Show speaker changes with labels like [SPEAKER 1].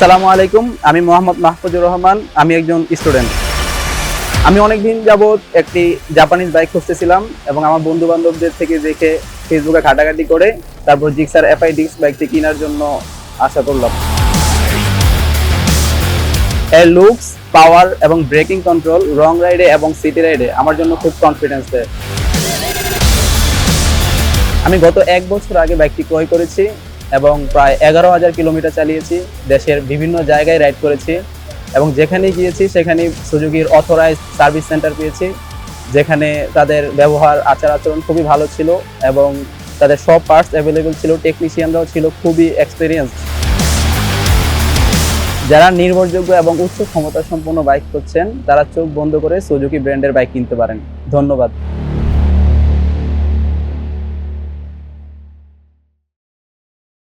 [SPEAKER 1] সালামু আলাইকুম, আমি মোহাম্মদ মাহফুজুর রহমান, আমি একজন স্টুডেন্ট। আমি অনেক দিন যাবৎ একটি জাপানিজ বাইক খুঁজতেছিলাম এবং আমার বন্ধু বান্ধবদের থেকে দেখে ফেসবুকে ঘাটাঘাটি করে তারপর জিক্সার এফআই ডিক্স বাইকটি কেনার জন্য আশা করলাম। এর লুকস, পাওয়ার এবং ব্রেকিং কন্ট্রোল, রং রাইডে এবং সিটি রাইডে আমার জন্য খুব কনফিডেন্স দেয়। আমি গত এক বছর আগে বাইকটি ক্রয় করেছি। এবং প্রায় এগারো হাজার কিলোমিটার চালিয়েছি, দেশের বিভিন্ন জায়গায় রাইড করেছি এবং যেখানেই গিয়েছি সেখানে সুজুকির অথরাইজ সার্ভিস সেন্টার পেয়েছি, যেখানে তাদের ব্যবহার, আচার আচরণ খুবই ভালো ছিল এবং তাদের সব পার্টস অ্যাভেলেবেল ছিল টেকনিশিয়ানরাও ছিল, খুবই এক্সপিরিয়েন্স যারা নির্ভরযোগ্য এবং উচ্চ ক্ষমতা সম্পন্ন বাইক করছেন তারা চোখ বন্ধ করে সুজুকি ব্র্যান্ডের বাইক কিনতে পারেন। ধন্যবাদ।